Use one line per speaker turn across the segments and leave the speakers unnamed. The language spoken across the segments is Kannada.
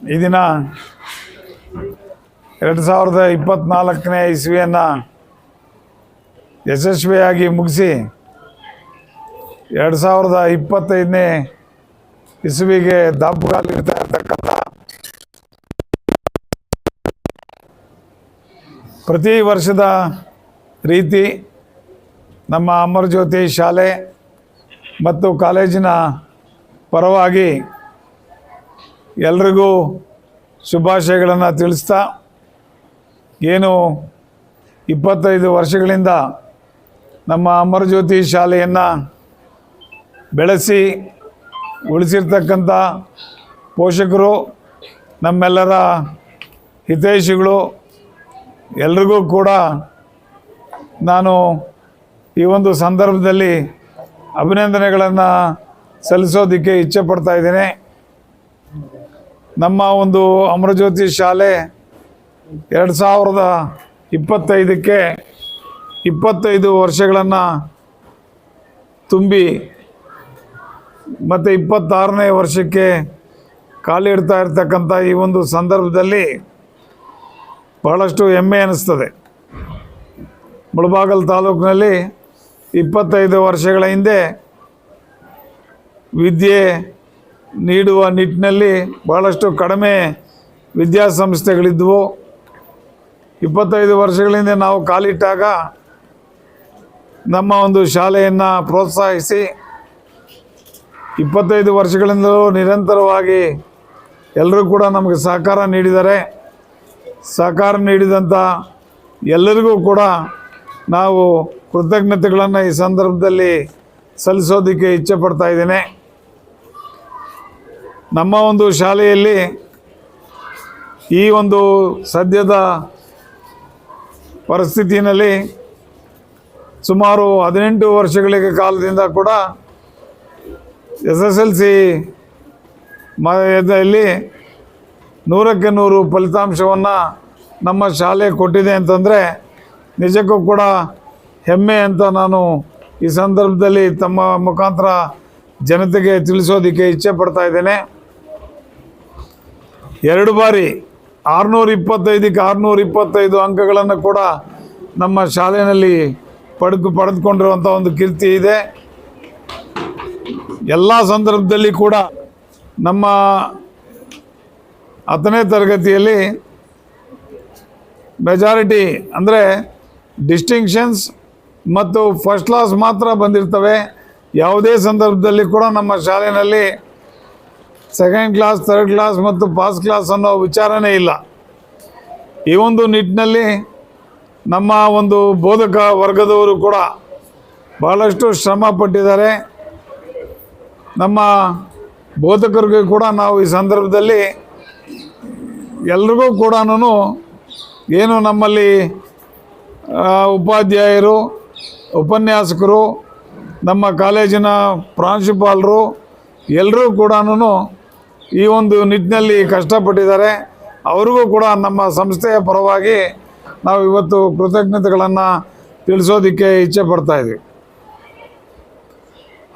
ಈ ದಿನ ಎರಡು ಸಾವಿರದ ಇಪ್ಪತ್ತ್ನಾಲ್ಕನೇ ಇಸ್ವಿಯನ್ನು ಯಶಸ್ವಿಯಾಗಿ ಮುಗಿಸಿ ಎರಡು ಸಾವಿರದ ಇಪ್ಪತ್ತೈದನೇ ಇಸ್ವಿಗೆ ದಾಪುಗಾಲಿಡ್ತಾ ಇರ್ತಕ್ಕಂಥ ಪ್ರತಿ ವರ್ಷದ ರೀತಿ ನಮ್ಮ ಅಮರಜ್ಯೋತಿ ಶಾಲೆ ಮತ್ತು ಕಾಲೇಜಿನ ಪರವಾಗಿ ಎಲ್ರಿಗೂ ಶುಭಾಶಯಗಳನ್ನು ತಿಳಿಸ್ತಾ ಏನು ಇಪ್ಪತ್ತೈದು ವರ್ಷಗಳಿಂದ ನಮ್ಮ ಅಮರಜ್ಯೋತಿ ಶಾಲೆಯನ್ನು ಬೆಳೆಸಿ ಉಳಿಸಿರ್ತಕ್ಕಂಥ ಪೋಷಕರು, ನಮ್ಮೆಲ್ಲರ ಹಿತೈಷಿಗಳು ಎಲ್ರಿಗೂ ಕೂಡ ನಾನು ಈ ಒಂದು ಸಂದರ್ಭದಲ್ಲಿ ಅಭಿನಂದನೆಗಳನ್ನು ಸಲ್ಲಿಸೋದಕ್ಕೆ ಇಚ್ಛೆ ಪಡ್ತಾ ಇದ್ದೇನೆ. ನಮ್ಮ ಒಂದು ಅಮರಜ್ಯೋತಿ ಶಾಲೆ ಎರಡು ಸಾವಿರದ ಇಪ್ಪತ್ತೈದಕ್ಕೆ ಇಪ್ಪತ್ತೈದು ವರ್ಷಗಳನ್ನು ತುಂಬಿ ಮತ್ತು ಇಪ್ಪತ್ತಾರನೇ ವರ್ಷಕ್ಕೆ ಕಾಲಿಡ್ತಾ ಇರ್ತಕ್ಕಂಥ ಈ ಒಂದು ಸಂದರ್ಭದಲ್ಲಿ ಬಹಳಷ್ಟು ಹೆಮ್ಮೆ ಅನ್ನಿಸ್ತದೆ ಮುಳಬಾಗಲ್ ತಾಲೂಕಿನಲ್ಲಿ ಇಪ್ಪತ್ತೈದು ವರ್ಷಗಳ ಹಿಂದೆ ವಿದ್ಯೆ ನೀಡುವ ನಿಟ್ಟಿನಲ್ಲಿ ಭಾಳಷ್ಟು ಕಡಿಮೆ ವಿದ್ಯಾಸಂಸ್ಥೆಗಳಿದ್ದವು ಇಪ್ಪತ್ತೈದು ವರ್ಷಗಳಿಂದ ನಾವು ಕಾಲಿಟ್ಟಾಗ ನಮ್ಮ ಒಂದು ಶಾಲೆಯನ್ನು ಪ್ರೋತ್ಸಾಹಿಸಿ ಇಪ್ಪತ್ತೈದು ವರ್ಷಗಳಿಂದಲೂ ನಿರಂತರವಾಗಿ ಎಲ್ಲರೂ ಕೂಡ ನಮಗೆ ಸಹಕಾರ ನೀಡಿದ್ದಾರೆ ಸಹಕಾರ ನೀಡಿದಂಥ ಎಲ್ಲರಿಗೂ ಕೂಡ ನಾವು ಕೃತಜ್ಞತೆಗಳನ್ನು ಈ ಸಂದರ್ಭದಲ್ಲಿ ಸಲ್ಲಿಸೋದಕ್ಕೆ ಇಚ್ಛೆ ಪಡ್ತಾ ಇದ್ದೇನೆ. ನಮ್ಮ ಒಂದು ಶಾಲೆಯಲ್ಲಿ ಈ ಒಂದು ಸದ್ಯದ ಪರಿಸ್ಥಿತಿಯಲ್ಲಿ ಸುಮಾರು ಹದಿನೆಂಟು ವರ್ಷಗಳಿಗೆ ಕಾಲದಿಂದ ಕೂಡ ಎಸ್ ಎಸ್ ಎಲ್ ಸಿ ಮದಲ್ಲಿ ನೂರಕ್ಕೆ ನೂರು ಫಲಿತಾಂಶವನ್ನು ನಮ್ಮ ಶಾಲೆ ಕೊಟ್ಟಿದೆ ಅಂತಂದರೆ ನಿಜಕ್ಕೂ ಕೂಡ ಹೆಮ್ಮೆ ಅಂತ ನಾನು ಈ ಸಂದರ್ಭದಲ್ಲಿ ತಮ್ಮ ಮುಖಾಂತರ ಜನತೆಗೆ ತಿಳಿಸೋದಕ್ಕೆ ಇಚ್ಛೆ ಪಡ್ತಾ ಇದ್ದೇನೆ. ಎರಡು ಬಾರಿ ಆರುನೂರ ಇಪ್ಪತ್ತೈದಕ್ಕೆ ಆರುನೂರ ಇಪ್ಪತ್ತೈದು ಅಂಕಗಳನ್ನು ಕೂಡ ನಮ್ಮ ಶಾಲೆಯಲ್ಲಿ ಪಡೆದು ಪಡೆದುಕೊಂಡಿರುವಂಥ ಒಂದು ಕೀರ್ತಿ ಇದೆ. ಎಲ್ಲ ಸಂದರ್ಭದಲ್ಲಿ ಕೂಡ ನಮ್ಮ ಹತ್ತನೇ ತರಗತಿಯಲ್ಲಿ ಮೆಜಾರಿಟಿ ಅಂದರೆ ಡಿಸ್ಟಿಂಕ್ಷನ್ಸ್ ಮತ್ತು ಫಸ್ಟ್ ಕ್ಲಾಸ್ ಮಾತ್ರ ಬಂದಿರ್ತವೆ. ಯಾವುದೇ ಸಂದರ್ಭದಲ್ಲಿ ಕೂಡ ನಮ್ಮ ಶಾಲೆಯಲ್ಲಿ ಸೆಕೆಂಡ್ ಕ್ಲಾಸ್ ಥರ್ಡ್ ಕ್ಲಾಸ್ ಮತ್ತು ಫಸ್ಟ್ ಕ್ಲಾಸ್ ಅನ್ನೋ ವಿಚಾರನೇ ಇಲ್ಲ. ಈ ಒಂದು ನಿಟ್ಟಿನಲ್ಲಿ ನಮ್ಮ ಒಂದು ಬೋಧಕ ವರ್ಗದವರು ಕೂಡ ಬಹಳಷ್ಟು ಶ್ರಮ ಪಟ್ಟಿದ್ದಾರೆ. ನಮ್ಮ ಬೋಧಕರಿಗೆ ಕೂಡ ನಾವು ಈ ಸಂದರ್ಭದಲ್ಲಿ ಎಲ್ರಿಗೂ ಕೂಡ ಏನು ನಮ್ಮಲ್ಲಿ ಉಪಾಧ್ಯಾಯರು, ಉಪನ್ಯಾಸಕರು, ನಮ್ಮ ಕಾಲೇಜಿನ ಪ್ರಾಂಶುಪಾಲರು ಎಲ್ಲರೂ ಕೂಡ ಈ ಒಂದು ನಿಟ್ಟಿನಲ್ಲಿ ಕಷ್ಟಪಟ್ಟಿದ್ದಾರೆ. ಅವ್ರಿಗೂ ಕೂಡ ನಮ್ಮ ಸಂಸ್ಥೆಯ ಪರವಾಗಿ ನಾವು ಇವತ್ತು ಕೃತಜ್ಞತೆಗಳನ್ನು ತಿಳಿಸೋದಕ್ಕೆ ಇಚ್ಛೆ ಪಡ್ತಾ ಇದ್ವಿ.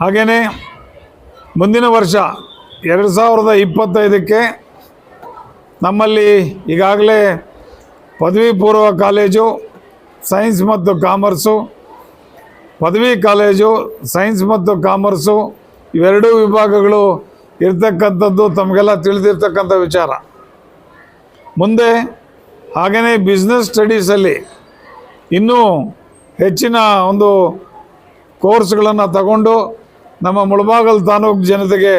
ಹಾಗೆಯೇ ಮುಂದಿನ ವರ್ಷ ಎರಡು ಸಾವಿರದ ಇಪ್ಪತ್ತೈದಕ್ಕೆ ನಮ್ಮಲ್ಲಿ ಈಗಾಗಲೇ ಪದವಿ ಪೂರ್ವ ಕಾಲೇಜು, ಸೈನ್ಸ್ ಮತ್ತು ಕಾಮರ್ಸು, ಪದವಿ ಕಾಲೇಜು, ಸೈನ್ಸ್ ಮತ್ತು ಕಾಮರ್ಸು ಇವೆರಡೂ ವಿಭಾಗಗಳು ಇರ್ತಕ್ಕಂಥದ್ದು ತಮಗೆಲ್ಲ ತಿಳಿದಿರ್ತಕ್ಕಂಥ ವಿಚಾರ. ಮುಂದೆ ಹಾಗೆಯೇ ಬಿಸ್ನೆಸ್ ಸ್ಟಡೀಸಲ್ಲಿ ಇನ್ನೂ ಹೆಚ್ಚಿನ ಒಂದು ಕೋರ್ಸ್ಗಳನ್ನು ತಗೊಂಡು ನಮ್ಮ ಮುಳಬಾಗಲ್ ತಾಲೂಕು ಜನತೆಗೆ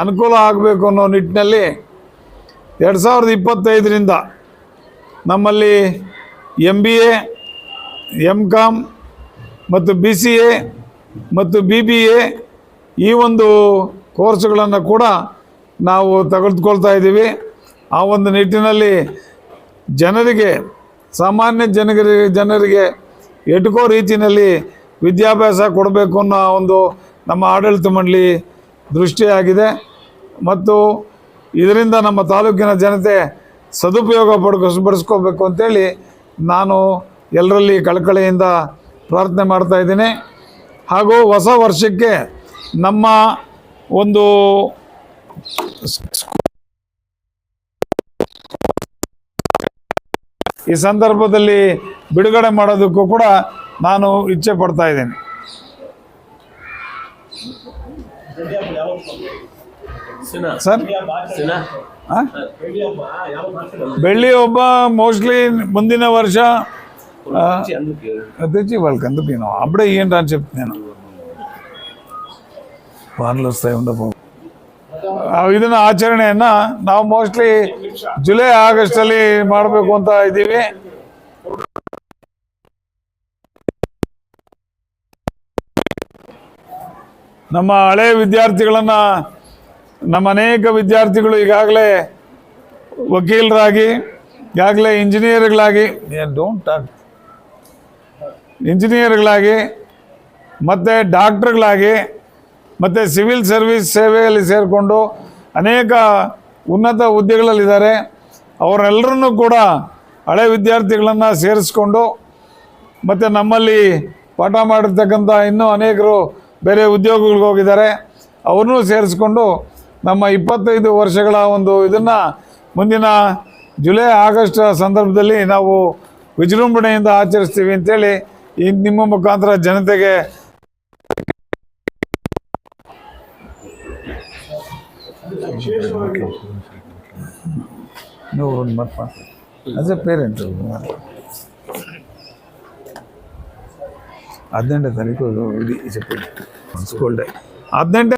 ಅನುಕೂಲ ಆಗಬೇಕು ಅನ್ನೋ ನಿಟ್ಟಿನಲ್ಲಿ ಎರಡು ಸಾವಿರದ ಇಪ್ಪತ್ತೈದರಿಂದ ನಮ್ಮಲ್ಲಿ ಎಂ ಬಿ ಎಂ ಕಾಮ್ ಮತ್ತು ಬಿ ಸಿ ಎ ಮತ್ತು ಬಿ ಬಿ ಎ ಈ ಒಂದು ಕೋರ್ಸ್ಗಳನ್ನು ಕೂಡ ನಾವು ತೆಗೆದುಕೊಳ್ತಾ ಇದ್ದೀವಿ. ಆ ಒಂದು ನಿಟ್ಟಿನಲ್ಲಿ ಜನರಿಗೆ, ಸಾಮಾನ್ಯ ಜನರಿಗೆ ಜನರಿಗೆ ಎಟುಕೋ ರೀತಿಯಲ್ಲಿ ವಿದ್ಯಾಭ್ಯಾಸ ಕೊಡಬೇಕು ಅನ್ನೋ ಒಂದು ನಮ್ಮ ಆಡಳಿತ ಮಂಡಳಿ ದೃಷ್ಟಿಯಾಗಿದೆ. ಮತ್ತು ಇದರಿಂದ ನಮ್ಮ ತಾಲೂಕಿನ ಜನತೆ ಸದುಪಯೋಗ ಪಡ್ಕೊ, ಪಡಿಸ್ಕೋಬೇಕು ಅಂತೇಳಿ ನಾನು ಎಲ್ಲರಲ್ಲಿ ಕಳಕಳಿಯಿಂದ ಪ್ರಾರ್ಥನೆ ಮಾಡ್ತಾ ಇದ್ದೀನಿ. ಹಾಗೂ ಹೊಸ ವರ್ಷಕ್ಕೆ ನಮ್ಮ ಒಂದು ಈ ಸಂದರ್ಭದಲ್ಲಿ ಬಿಡುಗಡೆ ಮಾಡೋದಕ್ಕೂ ಕೂಡ ನಾನು ಇಚ್ಛೆ ಪಡ್ತಾ ಇದ್ದೇನೆ. ಸರ್? ಬೆಳ್ಳಿ ಒಬ್ಬ ಮೋಸ್ಟ್ಲಿ ಮುಂದಿನ ವರ್ಷ ಅಂದ್ಬಿಟ್ಟು వాళ్ళకి ఎందుకు నేను ನಾನು ಪಾನ್ಲಿಸ್ತಾ ಒಂದು ಇದನ್ನ ಆಚರಣೆಯನ್ನ ನಾವು ಮೋಸ್ಟ್ಲಿ ಜುಲೈ ಆಗಸ್ಟ್ ಅಲ್ಲಿ ಮಾಡಬೇಕು ಅಂತ ಇದ್ದೀವಿ. ನಮ್ಮ ಹಳೆ ವಿದ್ಯಾರ್ಥಿಗಳನ್ನ ನಮ್ಮ ಅನೇಕ ವಿದ್ಯಾರ್ಥಿಗಳು ಈಗಾಗಲೇ ವಕೀಲರಾಗಿ ಈಗಾಗಲೇ ಇಂಜಿನಿಯರ್ಗಳಾಗಿ ಡೋಂಟ್ ಇಂಜಿನಿಯರ್ಗಳಾಗಿ ಮತ್ತೆ ಡಾಕ್ಟರ್ಗಳಾಗಿ ಮತ್ತು ಸಿವಿಲ್ ಸರ್ವಿಸ್ ಸೇವೆಯಲ್ಲಿ ಸೇರಿಕೊಂಡು ಅನೇಕ ಉನ್ನತ ಹುದ್ದೆಗಳಲ್ಲಿದ್ದಾರೆ. ಅವರೆಲ್ಲರನ್ನೂ ಕೂಡ ಹಳೆ ವಿದ್ಯಾರ್ಥಿಗಳನ್ನು ಸೇರಿಸ್ಕೊಂಡು ಮತ್ತು ನಮ್ಮಲ್ಲಿ ಪಾಠ ಮಾಡಿರ್ತಕ್ಕಂಥ ಇನ್ನೂ ಅನೇಕರು ಬೇರೆ ಉದ್ಯೋಗಗಳಿಗೆ ಹೋಗಿದ್ದಾರೆ. ಅವ್ರನ್ನೂ ಸೇರಿಸ್ಕೊಂಡು ನಮ್ಮ ಇಪ್ಪತ್ತೈದು ವರ್ಷಗಳ ಒಂದು ಇದನ್ನು ಮುಂದಿನ ಜುಲೈ, ಆಗಸ್ಟ್ ಸಂದರ್ಭದಲ್ಲಿ ನಾವು ವಿಜೃಂಭಣೆಯಿಂದ ಆಚರಿಸ್ತೀವಿ ಅಂತೇಳಿ ಈ ನಿಮ್ಮ ಮುಖಾಂತರ ಜನತೆಗೆ నువ్వు రెండు అదే పేరెంట్ అదంటే తనకు ఇది చెప్పండి స్కూల్ డే అదంటే